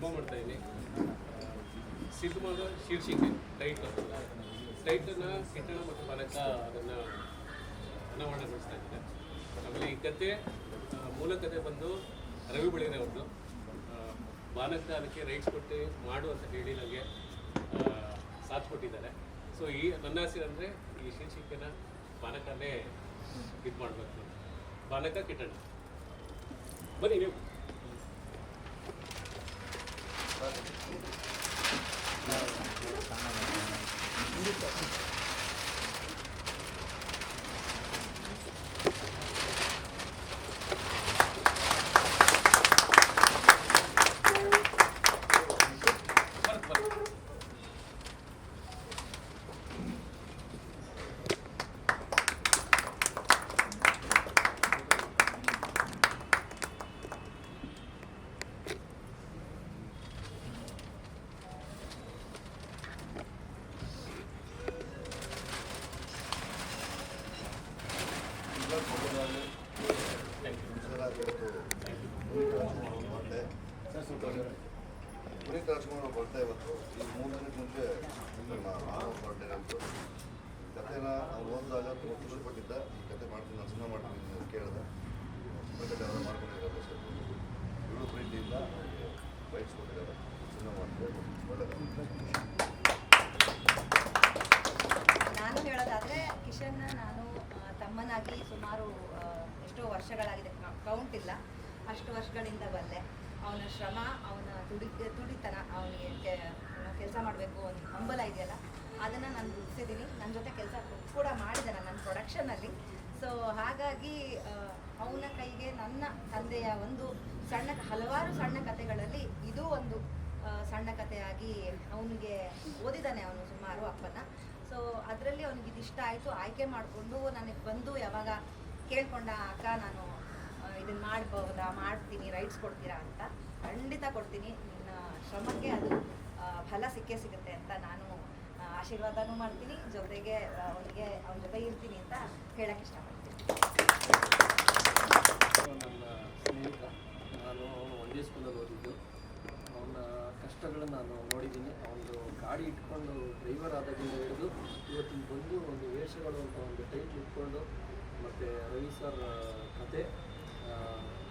Cinema ಮಾಡ್ತಾ ಇದ್ದೀನಿ ಸಿನಿಮಾದ ಶೀರ್ಷಿಕೆ ಟೈಟ್ ಟೈಟನ್ನು ಕೆಟ್ಟಣ ಮತ್ತು ಬಾಲಕ ಅದನ್ನು ಅನಾವರಣಗೊಳಿಸ್ತಾ ಇದ್ದಾರೆ ಆಮೇಲೆ ಈ ಕತೆ ಮೂಲ ಕತೆ ಬಂದು ರವಿ ಬೆಳಗೆರೆ ಅವ್ರದ್ದು ಬಾನಕ ಅದಕ್ಕೆ ರೈಟ್ಸ್ ಕೊಟ್ಟು ಮಾಡು ಅಂತ ಹೇಳಿ ನನಗೆ ಸಾಥ್ ಕೊಟ್ಟಿದ್ದಾರೆ. ಸೊ ಈ ನನ್ನ ಆಸೆ ಅಂದರೆ ಈ ಶೀರ್ಷಿಕೆನ ಬಾನಕನೇ ಇದು ಮಾಡಬೇಕು. ಬಾನಕ ಕಿಟ್ಟಣ ಬನ್ನಿ ನೀವು ಬರ್ರಿ, ಬರ್ರಿ. ಪುನೀತ್ ರಾಜ್ಕುಮಾರ್ ಅವ್ರ ಬರ್ತಾ ಇವತ್ತು ಈ ಮೂರು ದಿನಕ್ಕೆ ಮುಂಚೆ ನನ್ನ ಮಾವ ಬರ್ಡೇ ಆಯಿತು ಕಥೆನ ಅವ್ರು ಓದಿದಾಗ ತುಂಬ ಖುಷಿಪಟ್ಟಿದ್ದ ಈ ಕತೆ ಮಾಡ್ತೀನಿ ನಾನು ಸಿನಿಮಾ ಮಾಡ್ತೀನಿ ಅಂತ ಕೇಳಿದೆ ಕತೆ ಅವ್ರು ಮಾಡ್ಕೊಂಡಿದ್ದಾರೆ ಸರ್ ಇವಳು ಪ್ರೀತಿಯಿಂದ ಅವ್ರಿಗೆ ರೈಟ್ಸ್ ಕೊಟ್ಟಿದ್ದಾರೆ ಸಿನಿಮಾ ಮಾಡ್ತಾರೆ ಒಳ್ಳೆಯದು ನಾನು ಹೇಳೋದಾದ್ರೆ ಕಿಶನ್ನ ನಾನು ಆ, ತಮ್ಮನಾಗಿ ಸುಮಾರು ಆ, ಎಷ್ಟೋ ವರ್ಷಗಳಾಗಿದೆ ಕೌಂಟ್ ಇಲ್ಲ ಅಷ್ಟು ವರ್ಷಗಳಿಂದ ಬಲ್ಲೆ ಅವನ ಶ್ರಮ ಅವನ ತುಡಿ ತುಡಿತನ ಅವನಿಗೆ ಕೆಲಸ ಮಾಡಬೇಕು ಒಂದು ಹಂಬಲ ಇದೆಯಲ್ಲ ಅದನ್ನು ನಾನು ಗುರುತಿಸಿದ್ದೀನಿ ನನ್ನ ಜೊತೆ ಕೆಲಸ ಕೂಡ ಮಾಡಿದ್ದಾನೆ ನನ್ನ ಪ್ರೊಡಕ್ಷನಲ್ಲಿ ಸೊ ಹಾಗಾಗಿ ಅವನ ಕೈಗೆ ನನ್ನ ತಂದೆಯ ಒಂದು ಸಣ್ಣ ಹಲವಾರು ಸಣ್ಣ ಕಥೆಗಳಲ್ಲಿ ಇದು ಒಂದು ಸಣ್ಣ ಕಥೆಯಾಗಿ ಅವನಿಗೆ ಓದಿದ್ದಾನೆ ಅವನು ಸುಮಾರು ಅಪ್ಪನ. ಸೊ ಅದರಲ್ಲಿ ಅವನಿಗೆ ಇದಿಷ್ಟ ಆಯಿತು. ಆಯ್ಕೆ ಮಾಡಿಕೊಂಡು ನನಗೆ ಬಂದು ಯಾವಾಗ ಕೇಳ್ಕೊಂಡ ಅಕ್ಕ, ನಾನು ಇದನ್ನು ಮಾಡ್ಬೋದಾ, ಮಾಡ್ತೀನಿ ರೈಟ್ಸ್ ಕೊಡ್ತೀರಾ ಅಂತ ಖಂಡಿತ ಕೊಡ್ತೀನಿ. ನಿನ್ನ ಶ್ರಮಕ್ಕೆ ಅದು ಫಲ ಸಿಕ್ಕೇ ಸಿಗುತ್ತೆ ಅಂತ ನಾನು ಆಶೀರ್ವಾದನೂ ಮಾಡ್ತೀನಿ. ಜೊತೆಗೆ ಅವನಿಗೆ, ಅವನ ಜೊತೆ ಇರ್ತೀನಿ ಅಂತ ಹೇಳಕ್ಕೆ ಇಷ್ಟಪಡ್ತೀನಿ ನನ್ನ ಸ್ನೇಹಿತ ನಾನು ಅವನು ಒಂದೇ ಸ್ಕೂಲಲ್ಲಿ ಓದಿದ್ದು ಅವನ ಕಷ್ಟಗಳನ್ನು ನಾನು ನೋಡಿದ್ದೀನಿ ಅವನು ಗಾಡಿ ಇಟ್ಕೊಂಡು ಡ್ರೈವರ್ ಆದಾಗಿಂದ ಹಿಡಿದು ಇವತ್ತಿನ ಬಂದು ಒಂದು ವೇಷಗಳು ಅಂತ ಒಂದು ಟೈಟ್ ಇಟ್ಕೊಂಡು ಮತ್ತು ರವಿ ಸರ್ ಕತೆ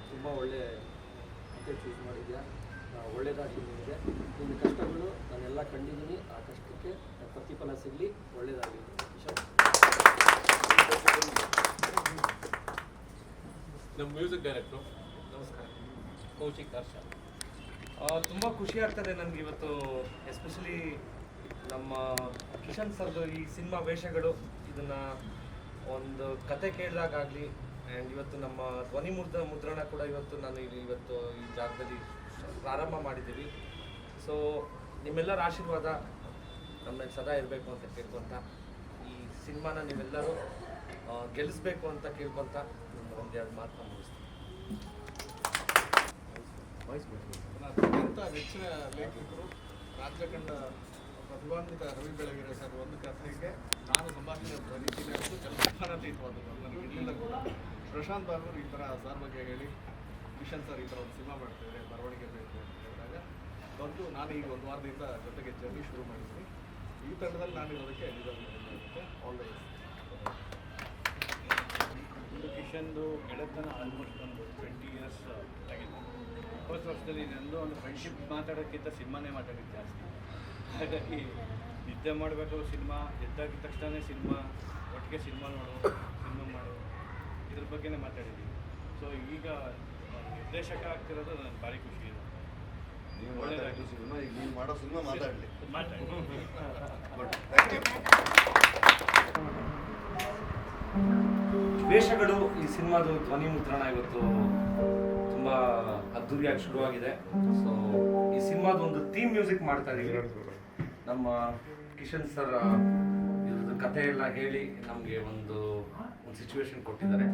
ತುಂಬ ಒಳ್ಳೆ ಕತೆ ಚೂಸ್ ಮಾಡಿದ್ಯಾ ಆ, ಒಳ್ಳೆಯದಾಗಲಿ ನಿಮಗೆ ನಿನ್ನ ಕಷ್ಟಗಳು ನಾನೆಲ್ಲ ಕಂಡಿದ್ದೀನಿ ಆ ಕಷ್ಟಕ್ಕೆ ಪ್ರತಿಫಲ ಸಿಗಲಿ ಒಳ್ಳೆಯದಾಗಲಿ ಕಿಶೋರ್ ನಮ್ಮ ಮ್ಯೂಸಿಕ್ ಡೈರೆಕ್ಟ್ರು. ನಮಸ್ಕಾರ. ಕೌಶಿಕ್ ಹರ್ಷ. ತುಂಬ ಖುಷಿ ಆಗ್ತದೆ ನನಗೆ ಇವತ್ತು ಎಸ್ಪೆಷಲಿ ನಮ್ಮ ಕಿಶನ್ ಸರ್ದು ಈ ಸಿನಿಮಾ ವೇಷಗಳು. ಇದನ್ನು ಒಂದು ಕತೆ ಕೇಳಿದಾಗಲಿ ಆ್ಯಂಡ್ ಇವತ್ತು ನಮ್ಮ ಧ್ವನಿ ಮುದ್ರ ಮುದ್ರಣ ಕೂಡ ಇವತ್ತು ನಾನು ಇಲ್ಲಿ ಇವತ್ತು ಈ ಜಾಗದಲ್ಲಿ ಪ್ರಾರಂಭ ಮಾಡಿದ್ದೀವಿ. ಸೊ ನಿಮ್ಮೆಲ್ಲರ ಆಶೀರ್ವಾದ ನಮ್ಮ ಸದಾ ಇರಬೇಕು ಅಂತ ಕೇಳ್ಕೊತ ಈ ಸಿನಿಮಾನ ನೀವೆಲ್ಲರೂ ಗೆಲ್ಲಿಸ್ಬೇಕು ಅಂತ ಕೇಳ್ಕೊತ ಒಂದೆರಡು ಮಾತನ್ನ ಮುಗಿಸ್ತೀನಿ. ಅತ್ಯಂತ ನೆಚ್ಚಿನ ಲೇಖಕರು ರಾಜ್ಯ ಕಂಡ ಪ್ರತಿಭಾನ್ವಿತ ರವಿ ಬೆಳಗೆರೆ ಸರ್ ಒಂದು ಕಥೆಗೆ ನಾನು ಸಂಭಾಷಣೆ ಬರೀತೀನಿ ಅನ್ನೋದು ಕಲ್ಪನಾತೀತವಾದದ್ದು ನನಗೆ ಇರಲಿಲ್ಲ ಕೂಡ ಪ್ರಶಾಂತ್ ಬಾಬು ಈ ಥರ ಸರ್ ಬಗ್ಗೆ ಹೇಳಿ ಕಿಶನ್ ಸರ್ ಈ ಥರ ಒಂದು ಸಿನಿಮಾ ಮಾಡ್ತಿದ್ದಾರೆ ಬರವಣಿಗೆ ಬೇಕು ಅಂತ ಹೇಳಿದಾಗ ಬಂದು ನಾನು ಈಗ ಒಂದು ವಾರದಿಂದ ಜೊತೆಗೆ ಜರ್ನಿ ಶುರು ಮಾಡಿದ್ದೀನಿ. ಈ ತಂಡದಲ್ಲಿ ನಾನು ಇರೋದಕ್ಕೆ ನಿಜವಾಗುತ್ತೆ ಆಲ್ ದ ಕಿಶನ್ದು ಗೆಳೆತನ ಆಲ್ಮೋಸ್ಟ್ ಒಂದು ಟ್ವೆಂಟಿ ಇಯರ್ಸ್ ಆಗಿದೆ. ಇಪ್ಪತ್ತು ವರ್ಷದಲ್ಲಿ ನಂದು ಒಂದು ಫ್ರೆಂಡ್ಶಿಪ್ ಮಾತಾಡೋಕ್ಕಿಂತ ಸಿನಿಮಾನೇ ಮಾತಾಡಿದ್ದು ಜಾಸ್ತಿ. ಹಾಗಾಗಿ ನಿದ್ದೆ ಮಾಡಬೇಕು ಸಿನಿಮಾ ಎದ್ದಾಗಿದ ತಕ್ಷಣ ಸಿನಿಮಾ ಒಟ್ಟಿಗೆ ಸಿನಿಮಾ ನೋಡು ಸಿನಿಮಾ ಮಾಡು ಇದ್ರ ಬಗ್ಗೆನೇ ಮಾತಾಡಿದ್ದೀನಿ ಸೊ ಈಗ ನಿರ್ದೇಶಕ ಆಗ್ತಿರೋದು ನನ್ನ ಭಾರಿ ಖುಷಿ ಇದೆ. ನೀವು ಮಾತಾಡೋ ಸಿನಿಮಾ ಈಗ ನೀವು ಮಾಡೋ ಸಿನಿಮಾ ಮಾತಾಡಲಿ ಮಾತಾಡಿ. ವೇಷಗಳು ಈ ಸಿನಿಮಾದು ಧ್ವನಿ ಮುದ್ರಣ ಇವತ್ತು ತುಂಬಾ ಅದ್ದೂರಿಯಾಗಿ ಶುರುವಾಗಿದೆ. ಸೊ ಈ ಸಿನಿಮಾದ ಒಂದು ಥೀಮ್ ಮ್ಯೂಸಿಕ್ ಮಾಡ್ತಾ ಇದೀವಿ. ನಮ್ಮ ಕಿಶನ್ ಸರ್ ಇದ್ರದ್ದು ಕಥೆ ಎಲ್ಲ ಹೇಳಿ ನಮಗೆ ಒಂದು ಒಂದು ಸಿಚುವೇಶನ್ ಕೊಟ್ಟಿದ್ದಾರೆ.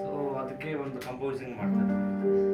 ಸೊ ಅದಕ್ಕೆ ಒಂದು ಕಂಪೋಸಿಂಗ್ ಮಾಡ್ತಾ ಇದ್ದೀವಿ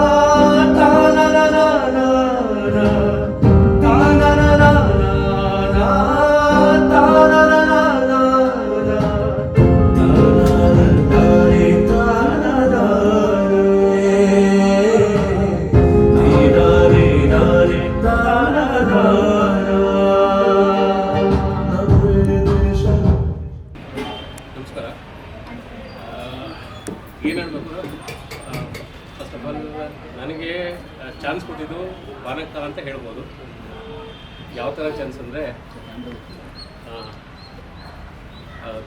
ನನಗೆ ಚಾನ್ಸ್ ಕೊಟ್ಟಿದ್ದು ಬಾನಕ್ಕ ಅಂತ ಹೇಳ್ಬೋದು. ಯಾವ ಥರ ಚಾನ್ಸ್ ಅಂದರೆ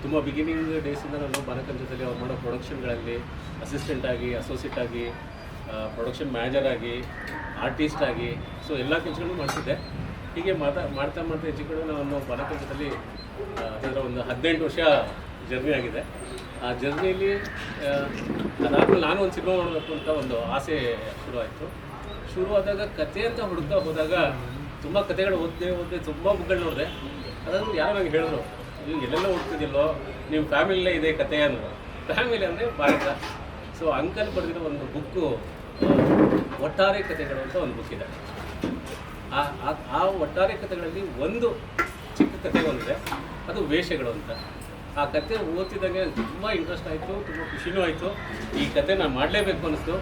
ತುಂಬ ಬಿಗಿನಿಂಗ್ ಡೇಸಿಂದ ನಾನು ಬಾನಕನ ಜೊತೆಲಿ ಅವ್ರು ಮಾಡೋ ಪ್ರೊಡಕ್ಷನ್ಗಳಲ್ಲಿ ಅಸಿಸ್ಟೆಂಟ್ ಆಗಿ ಅಸೋಸಿಯೇಟ್ ಆಗಿ ಪ್ರೊಡಕ್ಷನ್ ಮ್ಯಾನೇಜರ್ ಆಗಿ ಆರ್ಟಿಸ್ಟ್ ಆಗಿ ಸೊ ಎಲ್ಲ ಕೆಲಸಗಳು ಮಾಡ್ತಿದ್ದೆ. ಹೀಗೆ ಮಾತಾ, ಮಾಡ್ತಾ ಮಾಡ್ತಾ ಹೆಚ್ಚು ಕಡೆ ನಾನು ಬಾನಕನ ಜೊತೆಲಿ ಅದರ ಒಂದು ಹದಿನೆಂಟು ವರ್ಷ ಜರ್ನಿ ಆಗಿದೆ. ಆ ಜರ್ನಿಲಿ ಅದಾದ್ಮೇಲೆ ನಾನು ಒಂದು ಸಿನಿಮಾ ಮಾಡಬೇಕು ಅಂತ ಒಂದು ಆಸೆ ಶುರುವಾಯಿತು. ಶುರುವಾದಾಗ ಕತೆ ಅಂತ ಹುಡುಕ್ತಾ ಹೋದಾಗ ತುಂಬ ಕತೆಗಳು ಓದ್ದೆ ಓದಿದೆ ತುಂಬ ಬುಕ್ಗಳು ನೋಡಿದೆ. ಅದನ್ನು ಯಾರೋ ನಂಗೆ ಹೇಳಿದ್ರು, ನೀವು ಎಲ್ಲೆಲ್ಲೋ ಹುಡ್ತಿದ್ದಿಲ್ಲೋ ನಿಮ್ಮ ಫ್ಯಾಮಿಲಿಯಲ್ಲೇ ಇದೆ ಕತೆ ಅನ್ನೋದು ಫ್ಯಾಮಿಲಿ ಅಂದರೆ ಭಾರತ. ಸೊ ಅಂಕಲ್ ಬರೆದಿರೋ ಒಂದು ಬುಕ್ಕು ಒಟ್ಟಾರೆ ಕತೆಗಳು ಅಂತ ಒಂದು ಬುಕ್ ಇದೆ. ಆ, ಆ- ಒಟ್ಟಾರೆ ಕಥೆಗಳಲ್ಲಿ ಒಂದು ಚಿಕ್ಕ ಕತೆ ಒಂದಿದೆ. ಅದು ವೇಷಗಳು ಅಂತ. ಆ ಕತೆ ಓದ್ತಿದ್ದಂಗೆ ತುಂಬ ಇಂಟ್ರೆಸ್ಟ್ ಆಯಿತು, ತುಂಬ ಖುಷಿನೂ ಆಯಿತು. ಈ ಕತೆ ನಾನು ಮಾಡಲೇಬೇಕು ಅನ್ನಿಸ್ತು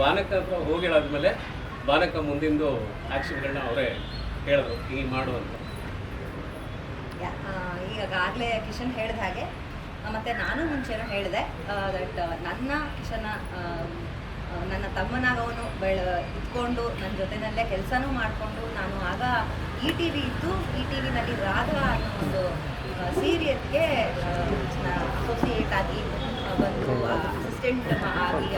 ಬಾನಕ ಹತ್ರ ಹೋಗಿ ಹೇಳಾದ್ಮೇಲೆ ಬಾನಕ ಮುಂದಿಂದು ಆ್ಯಕ್ಷನ್ಗಳನ್ನ ಅವರೇ ಹೇಳಿದ್ರು, ಹಿಂಗೆ ಮಾಡು ಅಂತ. ಈಗಾಗಲೇ ಕಿಶನ್ ಹೇಳಿದ ಹಾಗೆ ಮತ್ತು ನಾನು ಮುಂಚೆನೂ ಹೇಳಿದೆ ದಟ್ ನನ್ನ ಕಿಶನ ನನ್ನ ತಮ್ಮನಾಗವನು ಬೆಳ, ಇದ್ಕೊಂಡು ನನ್ನ ಜೊತೆನಲ್ಲೇ ಕೆಲಸನೂ ಮಾಡಿಕೊಂಡು ನಾನು ಆಗ ಈ ಟಿ ವಿ ಇದ್ದು, ಈ ಟಿ ವಿನಲ್ಲಿ ರಾಧಾ ಅನ್ನೋ ಒಂದು ಸೀರಿಯಲ್ಗೆ ಅಸೋಸಿಯೇಟ್ ಆಗಿ ಬಂದು ಅಸಿಸ್ಟೆಂಟ್ ಆಗಿ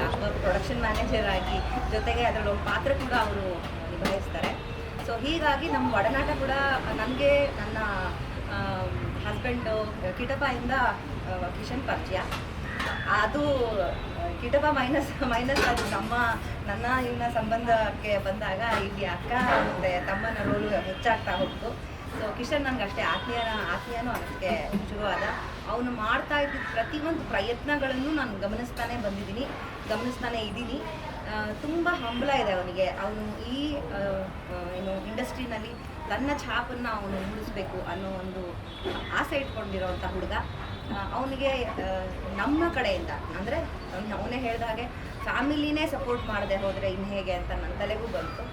ಪ್ರೊಡಕ್ಷನ್ ಮ್ಯಾನೇಜರ್ ಆಗಿ ಜೊತೆಗೆ ಅದರಲ್ಲಿ ಒಂದು ಪಾತ್ರ ಕೂಡ ಅವರು ನಿಭಾಯಿಸ್ತಾರೆ. ಸೊ ಹೀಗಾಗಿ ನಮ್ಮ ಒಡನಾಟ ಕೂಡ ನನಗೆ, ನನ್ನ ಹಸ್ಬೆಂಡು ಕಿಟಪಾಯಿಂದ ಇಂದ ಕಿಶನ್ ಪರಿಚಯ. ಅದು, ಕಿಟಪ ಮೈನಸ್ ಮೈನಸ್ ಅದು ನಮ್ಮ, ನನ್ನ ಇವನ ಸಂಬಂಧಕ್ಕೆ ಬಂದಾಗ, ಇಲ್ಲಿ ಅಕ್ಕ ಮತ್ತು ತಮ್ಮನ ರೋಲು ಹೆಚ್ಚಾಗ್ತಾ ಹೋಗ್ತು. ಸೊ ಕಿಶನ್ ನನಗೆ ಅಷ್ಟೇ ಆತ್ಮೀಯನ, ಆತ್ಮೀಯನೂ ಅದಕ್ಕೆ ಶುರುವಾದ ಅವನು ಮಾಡ್ತಾ ಇದ್ದಿದ್ದ ಪ್ರತಿಯೊಂದು ಪ್ರಯತ್ನಗಳನ್ನು ನಾನು ಗಮನಿಸ್ತಾನೆ ಬಂದಿದ್ದೀನಿ, ಗಮನಿಸ್ತಾನೆ ಇದ್ದೀನಿ. ತುಂಬ ಹಂಬಲ ಇದೆ ಅವನಿಗೆ. ಅವನು ಈ ಏನು ಇಂಡಸ್ಟ್ರಿನಲ್ಲಿ ತನ್ನ ಛಾಪನ್ನು ಅವನು ಮೂಡಿಸ್ಬೇಕು ಅನ್ನೋ ಒಂದು ಆಸೆ ಇಟ್ಕೊಂಡಿರೋವಂಥ ಹುಡುಗ. ಅವನಿಗೆ ನಮ್ಮ ಕಡೆಯಿಂದ, ಅಂದರೆ ಅವನೇ ಹೇಳಿದ ಹಾಗೆ, ಫ್ಯಾಮಿಲಿನೇ ಸಪೋರ್ಟ್ ಮಾಡದೆ ಹೋದರೆ ಇನ್ನು ಹೇಗೆ ಅಂತ ನನ್ನ ತಲೆಗೂ ಬಂತು.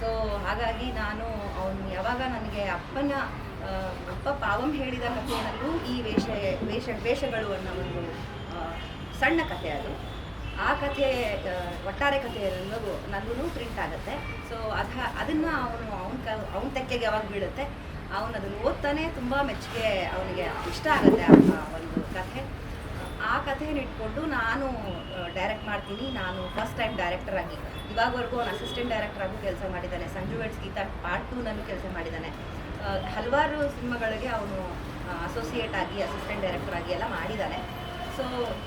ಸೊ ಹಾಗಾಗಿ ನಾನು ಅವನು ಯಾವಾಗ ನನಗೆ ಅಪ್ಪನ ಅಪ್ಪ ಪಾವಂ ಹೇಳಿದ ಕಥೆಯಲ್ಲೂ ಈ ವೇಷ ವೇಷ, ವೇಷಗಳು ಅನ್ನೋ ಒಂದು ಸಣ್ಣ ಕಥೆ ಅದು. ಆ ಕಥೆ ಒಟ್ಟಾರೆ ಕಥೆಯಲ್ಲೂ ನನ್ನೂ ಪ್ರಿಂಟ್ ಆಗುತ್ತೆ. ಸೊ ಅದ, ಅದನ್ನು ಅವನು, ಅವನ ಕ, ಅವನ ತೆಕ್ಕೆಗೆ ಯಾವಾಗ ಬೀಳುತ್ತೆ ಅವನು ಅದನ್ನು ಓದ್ತಾನೆ ತುಂಬ ಮೆಚ್ಚುಗೆ ಅವನಿಗೆ ಇಷ್ಟ ಆಗುತ್ತೆ ಆ ಒಂದು ಕಥೆ. ಆ ಕಥೆಯನ್ನು ಇಟ್ಕೊಂಡು ನಾನು ಡೈರೆಕ್ಟ್ ಮಾಡ್ತೀನಿ. ನಾನು ಫಸ್ಟ್ ಟೈಮ್ ಡೈರೆಕ್ಟರ್ ಆಗಿ. ಇವಾಗವರೆಗೂ ಅವನು ಅಸಿಸ್ಟೆಂಟ್ ಡೈರೆಕ್ಟರ್ ಆಗೂ ಕೆಲಸ ಮಾಡಿದ್ದಾನೆ. ಸಂಜು ವೇಟ್ಸ್ ಗೀತಾ ಪಾರ್ಟ್ ಟೂನಲ್ಲೂ ಕೆಲಸ ಮಾಡಿದ್ದಾನೆ. ಹಲವಾರು ಸಿನಿಮಾಗಳಿಗೆ ಅವನು ಅಸೋಸಿಯೇಟ್ ಆಗಿ ಅಸಿಸ್ಟೆಂಟ್ ಡೈರೆಕ್ಟರ್ ಆಗಿ ಎಲ್ಲ ಮಾಡಿದ್ದಾನೆ. ಸೊ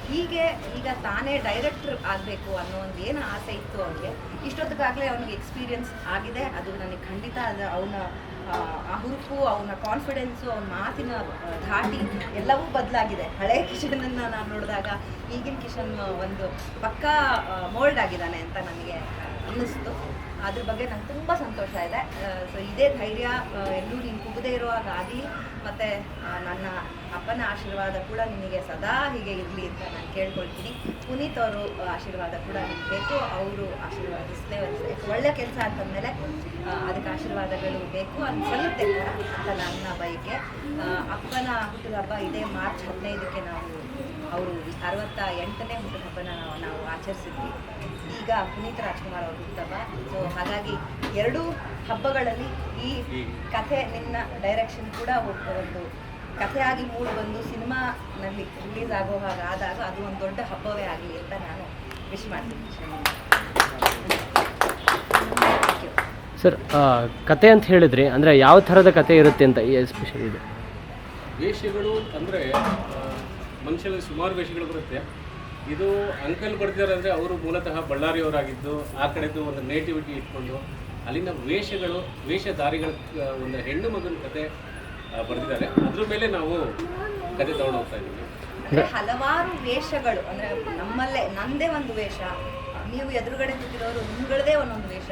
ಹೀಗೆ, ಈಗ ತಾನೇ ಡೈರೆಕ್ಟರ್ ಆಗಬೇಕು ಅನ್ನೋ ಒಂದು ಏನು ಆಸೆ ಇತ್ತು ಅವನಿಗೆ, ಇಷ್ಟೊತ್ತಿಗಾಗಲೇ ಅವನಿಗೆ ಎಕ್ಸ್ಪೀರಿಯನ್ಸ್ ಆಗಿದೆ. ಅದು ನನಗೆ ಖಂಡಿತ ಅವನ ಆ ಹುರುಪು, ಅವನ ಕಾನ್ಫಿಡೆನ್ಸು ಅವನ ಮಾತಿನ ಧಾಟಿ ಎಲ್ಲವೂ ಬದಲಾಗಿದೆ. ಹಳೆ ಕಿಶನನ್ನು ನಾನು ನೋಡಿದಾಗ ಈಗಿನ ಕಿಶನ್ ಒಂದು ಪಕ್ಕಾ ಮೋಲ್ಡ್ ಆಗಿದ್ದಾನೆ ಅಂತ ನನಗೆ ಅನ್ನಿಸ್ತು. ಅದ್ರ ಬಗ್ಗೆ ನಂಗೆ ತುಂಬ ಸಂತೋಷ ಇದೆ. ಸೊ ಇದೇ ಧೈರ್ಯ ಎಲ್ಲೂ ನೀನು ಕುಗದೆ ಇರುವಾಗ ಆಗಲಿ ಮತ್ತು ನನ್ನ ಅಪ್ಪನ ಆಶೀರ್ವಾದ ಕೂಡ ನಿನಗೆ ಸದಾ ಹೀಗೆ ಇರಲಿ ಅಂತ ನಾನು ಕೇಳ್ಕೊಳ್ತೀನಿ. ಪುನೀತ್ ಅವರು ಆಶೀರ್ವಾದ ಕೂಡ ನಿಮ್ಗೆ ಬೇಕು, ಅವರು ಆಶೀರ್ವಾದಿಸಲೇ ಒಳ್ಳೆ ಕೆಲಸ ಅಂತಂದಮೇಲೆ ಅದಕ್ಕೆ ಆಶೀರ್ವಾದಗಳು ಬೇಕು ಅನ್ಸಲ್ಲುತ್ತೆ ಅಂತ ನನ್ನ ಬಯಕೆ ಅಪ್ಪನ ಹುಟ್ಟಿದ ಹಬ್ಬ ಇದೇ ಮಾರ್ಚ್ ಹದಿನೈದಕ್ಕೆ ನಾವು ಅವರು ಅರವತ್ತ ಎಂಟನೇ ಹುಟ್ಟುಹಬ್ಬನ ನಾವು ನಾವು ಆಚರಿಸಿದ್ವಿ. ಈಗ ಪುನೀತ್ ರಾಜ್ಕುಮಾರ್ ಅವರು ಹುಟ್ಟುಹಬ್ಬ. ಸೊ ಹಾಗಾಗಿ ಎರಡೂ ಹಬ್ಬಗಳಲ್ಲಿ ಈ ಕಥೆ ನಿನ್ನ ಡೈರೆಕ್ಷನ್ ಕೂಡ ಒಂದು ಕಥೆಯಾಗಿ ಮೂಡಿ ಬಂದು ಸಿನಿಮಾನಲ್ಲಿ ರಿಲೀಸ್ ಆಗೋ ಹಾಗೆ ಆದಾಗ ಅದು ಒಂದು ದೊಡ್ಡ ಹಬ್ಬವೇ ಆಗಲಿ ಅಂತ ನಾನು ವಿಶ್ ಮಾಡ್ತೀನಿ. ಸರ್ ಕತೆ ಅಂತ ಹೇಳಿದ್ರಿ ಅಂದರೆ ಯಾವ ಥರದ ಕತೆ ಇರುತ್ತೆ ಅಂತ ಎಸ್ಪೆಷಲಿ ಇದು? ವೇಷಗಳು ಅಂದರೆ ಮನುಷ್ಯರಲ್ಲಿ ಸುಮಾರು ವೇಷಗಳು ಬರುತ್ತೆ. ಇದು ಅಂಕಲ್ ಬರ್ತಿದ್ದಾರೆ ಅಂದರೆ ಅವರು ಮೂಲತಃ ಬಳ್ಳಾರಿಯವರಾಗಿದ್ದು, ಆ ಕಡೆದು ಒಂದು ನೇಟಿವಿಟಿ ಇಟ್ಕೊಂಡು ಅಲ್ಲಿನ ವೇಷಗಳು, ವೇಷಧಾರಿಗಳ ಒಂದು ಹೆಣ್ಣು ಮಗನ ಕತೆ ಬರೆದಿದ್ದಾರೆ. ಅದ್ರ ಮೇಲೆ ನಾವು ಕತೆ ತಗೊಂಡು ಹೋಗ್ತಾ ಇದ್ದೀವಿ. ಹಲವಾರು ವೇಷಗಳು, ಅಂದ್ರೆ ನಮ್ಮಲ್ಲೇ, ನಂದೇ ಒಂದು ವೇಷ. ನೀವು ಎದುರುಗಡೆ ಕೂತಿರೋರು ನಿಮ್ಗಳದೇ ಒಂದೊಂದು ವೇಷ.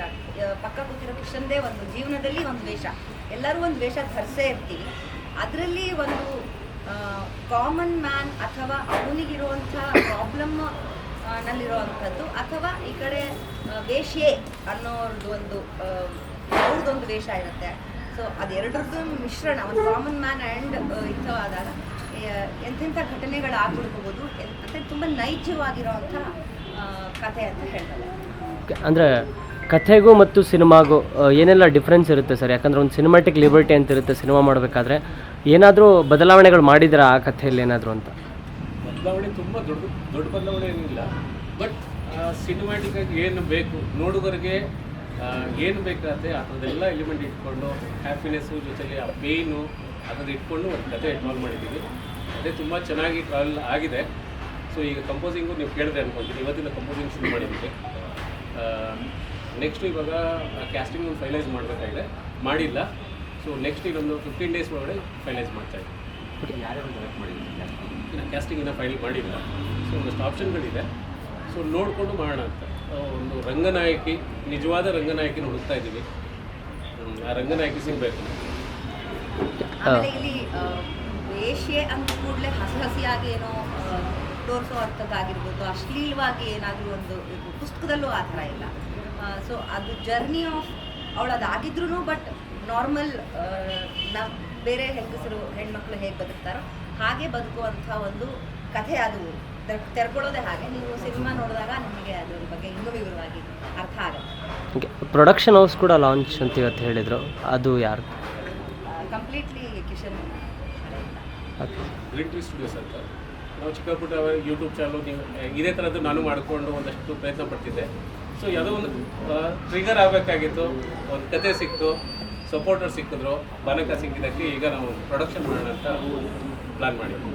ಪಕ್ಕ ಕೂತಿರೋ ಕಿಶನ್ದೇ ಒಂದು, ಜೀವನದಲ್ಲಿ ಒಂದು ವೇಷ. ಎಲ್ಲರೂ ಒಂದು ವೇಷ ಧರಿಸೇ ಇರ್ತೀವಿ. ಅದರಲ್ಲಿ ಒಂದು ಕಾಮನ್ ಮ್ಯಾನ್ ಅಥವಾ ಅವನಿಗಿರುವಂಥ ಪ್ರಾಬ್ಲಮ್ ನಲ್ಲಿರುವಂಥದ್ದು. ಅಥವಾ ಈ ಕಡೆ ವೇಷ್ಯೆ ಅನ್ನೋರ್ದು ಒಂದು ಅವ್ರದ್ದೊಂದು ವೇಷ ಇರುತ್ತೆ. ಸೊ ಅದೆರಡರದ್ದು ಮಿಶ್ರಣ, ಒಂದು ಕಾಮನ್ ಮ್ಯಾನ್ ಆ್ಯಂಡ್ ಇಂಥವಾದಾಗ ಎಂಥೆಂಥ ಎಂತೆಂಥ ಘಟನೆಗಳು ಆಗ್ಬಿಡ್ಬೋದು. ಎನ್- ಮತ್ತೆ ತುಂಬ ನೈಜವಾಗಿರೋವಂಥ ಕಥೆ ಅಂತ ಹೇಳ್ತಾರೆ ಅಂದರೆ ಕಥೆಗೂ ಮತ್ತು ಸಿನಿಮಾಗೂ ಏನೆಲ್ಲ ಡಿಫ್ರೆನ್ಸ್ ಇರುತ್ತೆ ಸರ್? ಯಾಕಂದರೆ ಒಂದು ಸಿನಿಮಾಟಿಕ್ ಲಿಬರ್ಟಿ ಅಂತ ಇರುತ್ತೆ ಸಿನಿಮಾ ಮಾಡಬೇಕಾದ್ರೆ. ಏನಾದರೂ ಬದಲಾವಣೆಗಳು ಮಾಡಿದ್ದೀರಾ ಆ ಕಥೆಯಲ್ಲಿ ಏನಾದರೂ ಅಂತ? ಬದಲಾವಣೆ ತುಂಬ ದೊಡ್ಡ ದೊಡ್ಡ ಬದಲಾವಣೆ ಏನಿಲ್ಲ. ಬಟ್ ಸಿನಿಮ್ಯಾಟಿಕ್ ಆಗಿ ಏನು ಬೇಕು ನೋಡುಗರಿಗೆ ಆ, ಏನು ಬೇಕಾಗುತ್ತೆ ಅದನ್ನೆಲ್ಲ ಎಲಿಮೆಂಟ್ ಇಟ್ಕೊಂಡು ಹ್ಯಾಪಿನೆಸ್ಸು ಜೊತೆಲಿ ಆ ಪೇಯ್ನು ಅದನ್ನು ಇಟ್ಕೊಂಡು ಒಂದು ಕತೆ ಇನ್ವಾಲ್ವ್ ಮಾಡಿದ್ದೀವಿ. ಅದೇ ತುಂಬ ಚೆನ್ನಾಗಿ ಟ್ರಾವೆಲ್ ಆಗಿದೆ. ಸೊ ಈಗ ಕಂಪೋಸಿಂಗು ನೀವು ಕೇಳಿದೆ ಅನ್ಕೊಂತೀನಿ. ಇವತ್ತಿನ ಕಂಪೋಸಿಂಗ್ ಶುರು ಮಾಡಿದ್ದೀವಿ ನೆಕ್ಸ್ಟು ಇವಾಗ ಕ್ಯಾಸ್ಟಿಂಗ್ ಒಂದು ಫೈನಲೈಸ್ ಮಾಡಬೇಕಾಗಿದೆ. ಮಾಡಿಲ್ಲ. ಸೊ ನೆಕ್ಸ್ಟ್ ಇನ್ನೊಂದು ಫಿಫ್ಟೀನ್ ಡೇಸ್ ಒಳಗಡೆ ಫೈನಲೈಸ್ ಮಾಡ್ತಾ ಇದ್ದೀವಿ ಇನ್ನು ಕ್ಯಾಸ್ಟಿಂಗ್ ಇನ್ನೂ ಫೈನಲ್ ಮಾಡಿಲ್ಲ. ಸೊ ಒಂದಷ್ಟು ಆಪ್ಷನ್ಗಳಿದೆ ಸೊ ನೋಡಿಕೊಂಡು ಮಾಡೋಣ ಅಂತ. ಒಂದು ರಂಗನಾಯಕಿ ನಿಜವಾದ ರಂಗನಾಯಕಿನ ಹುಡುಕ್ತಾ ಇದ್ದೀವಿ. ಆ ರಂಗನಾಯಕಿ ಸಿಗಬೇಕು ಆಮೇಲೆ ಇಲ್ಲಿ ಆ, ಅಂತ ಕೂಡಲೇ ಹಸಿ ಹಸಿಯಾಗಿ ಏನೋ ತೋರಿಸೋ ಅರ್ಥದ್ದಾಗಿರ್ಬೋದು ಅಶ್ಲೀಲವಾಗಿ ಏನಾದರೂ ಒಂದು ಇದು ಪುಸ್ತಕದಲ್ಲೂ ಆ ಥರ ಇಲ್ಲ. ಸೊ ಅದು ಜರ್ನಿ ಆಫ್ ಅವಳು ಅದಾಗಿದ್ರು ಬಟ್ ನಾರ್ಮಲ್ ನಾವು ಬೇರೆ ಹೆಂಗಸರು ಹೆಣ್ಮಕ್ಳು ಹೇಗೆ ಬದುಕ್ತಾರೋ ಹಾಗೆ ಬದುಕುವಂಥ ಒಂದು ಕಥೆ ಅದು. ತೆರ್- ತೆರ್ಕೊಳ್ಳೋದೇ ಹಾಗೆ. ನೀವು ಸಿನಿಮಾ ನೋಡಿದಾಗ ನಿಮಗೆ ಅದ್ರ ಬಗ್ಗೆ ಇನ್ನೂ ವಿವರವಾಗಿ ಅರ್ಥ ಆಗುತ್ತೆ. ಪ್ರೊಡಕ್ಷನ್ ಹೌಸ್ ಕೂಡ ಲಾಂಚ್ ಅಂತ ಇವತ್ತು ಹೇಳಿದರು. ಅದು ಯಾರು ಕಂಪ್ಲೀಟ್ಲಿ ಕಿಶನ್ ಸ್ಟುಡಿಯೋಸ್ ಅಂತ. ನಾವು ಚಿಕ್ಕ ಪುಟ್ಟ ಯೂಟ್ಯೂಬ್ ಚಾನಲ್ ಇದೇ ಥರದ್ದು ನಾನು ಮಾಡಿಕೊಂಡು ಒಂದಷ್ಟು ಪ್ರಯತ್ನ ಪಡ್ತಿದ್ದೆ. ಸೊ ಯಾವುದೋ ಒಂದು ಟ್ರಿಗರ್ ಆಗಬೇಕಾಗಿತ್ತು, ಒಂದು ಕತೆ ಸಿಕ್ತು ಸಪೋರ್ಟರ್ ಸಿಕ್ಕಿದ್ರು ಬನಕ ಸಿಕ್ಕಿದ್ದಕ್ಕೆ ಈಗ ನಾವು ಪ್ರೊಡಕ್ಷನ್ ಮಾಡೋಣ ಅಂತ ಪ್ಲಾನ್ ಮಾಡಿದ್ವಿ.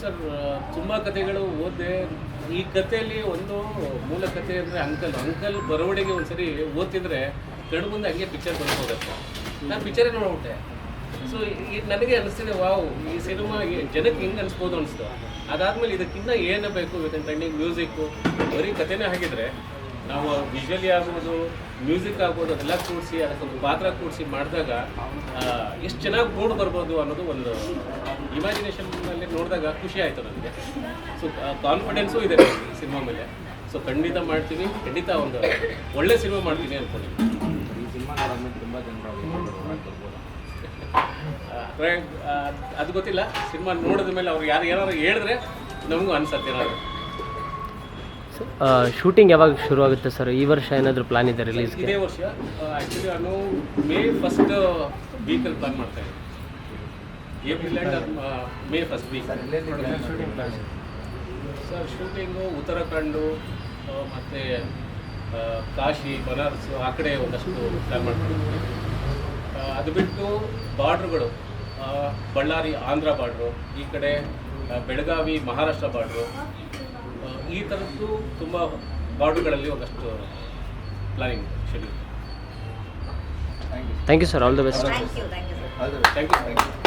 ಸರ್ ತುಂಬ ಕಥೆಗಳು ಓದಿದೆ. ಈ ಕಥೆಯಲ್ಲಿ ಒಂದು ಮೂಲ ಕಥೆ ಅಂದರೆ ಅಂಕಲ್ ಅಂಕಲ್ ಬರವಣಿಗೆ ಒಂದ್ಸರಿ ಓದ್ತಿದ್ರೆ ಕಣ್ಣು ಮುಂದೆ ಹಂಗೆ ಪಿಕ್ಚರ್ ಬಂದು ಹೋಗುತ್ತೆ ನಾನು ಪಿಕ್ಚರೇ ನೋಡ್ಬಿಟ್ಟೆ. ಸೊ ನನಗೆ ಅನಿಸ್ತಿದೆ, ವಾವ್, ಈ ಸಿನಿಮಾ ಜನಕ್ಕೆ ಹೆಂಗೆ ಅನಿಸ್ಬೋದು ಅನಿಸ್ತು? ಅದಾದಮೇಲೆ ಇದಕ್ಕಿಂತ ಏನು ಬೇಕು? ವಿತಿನ್ ಟ್ರೆಂಡಿಂಗ್ ಮ್ಯೂಸಿಕ್ಕು ಬರೀ ಕಥೆನೇ ಆಗಿದ್ರೆ ನಾವು ವಿಜುವಲಿ ಆಗ್ಬೋದು ಮ್ಯೂಸಿಕ್ ಆಗ್ಬೋದು, ಅದೆಲ್ಲ ಕೂಡಿಸಿ ಅದಕ್ಕೊಂದು ಪಾತ್ರ ಕೂಡಿಸಿ ಮಾಡಿದಾಗ ಎಷ್ಟು ಚೆನ್ನಾಗಿ ಮೂಡ್ ಬರ್ಬೋದು ಅನ್ನೋದು ಒಂದು ಇಮ್ಯಾಜಿನೇಷನ್ನಲ್ಲಿ ನೋಡಿದಾಗ ಖುಷಿ ಆಯಿತು ನನಗೆ ಸೊ ಕಾನ್ಫಿಡೆನ್ಸು ಇದೆ ಈ ಸಿನಿಮಾ ಮೇಲೆ. ಸೊ ಖಂಡಿತ ಮಾಡ್ತೀನಿ. ಖಂಡಿತ ಒಂದು ಒಳ್ಳೆ ಸಿನಿಮಾ ಮಾಡ್ತೀನಿ ಅಂದ್ಕೊಂಡಿದ್ದೀನಿ ಅದು ಗೊತ್ತಿಲ್ಲ. ಸಿನಿಮಾ ನೋಡಿದ ಮೇಲೆ ಅವ್ರು ಯಾರು ಏನಾದ್ರು ಹೇಳಿದ್ರೆ ನಮಗೂ ಅನ್ಸತ್ತೆ ಏನಾದ್ರು. ಶೂಟಿಂಗ್ ಯಾವಾಗ ಶುರು ಆಗುತ್ತೆ ಸರ್ ಈ ವರ್ಷ ಏನಾದರೂ ಪ್ಲಾನ್ ಇದೆ ರಿಲೀಸ್ ಇದೇ ವರ್ಷ ಆ್ಯಕ್ಚುಲಿ ನಾನು ಮೇ ಫಸ್ಟ್ ವೀಕಲ್ಲಿ ಪ್ಲಾನ್ ಮಾಡ್ತಾ ಇದ್ದೀನಿ. April and May first week sir shooting Uttarakhand ಮತ್ತು ಮತ್ತೆ ಕಾಶಿ ಬನಾರಸ್ ಆ ಕಡೆ ಒಂದಷ್ಟು ಪ್ಲ್ಯಾನ್ ಮಾಡ್ಕೊಂಡಿದ್ದೀನಿ. ಅದು ಬಿಟ್ಟು ಬಾರ್ಡ್ರುಗಳು. ಬಳ್ಳಾರಿ ಆಂಧ್ರ ಬಾರ್ಡ್ರು ಈ ಕಡೆ ಬೆಳಗಾವಿ ಮಹಾರಾಷ್ಟ್ರ ಬಾರ್ಡ್ರು ಈ ಥರದ್ದು ತುಂಬ ಬಾರ್ಡ್ರುಗಳಲ್ಲಿ ಒಂದಷ್ಟು planning schedule thank you sir all the best thank you thank you sir thank you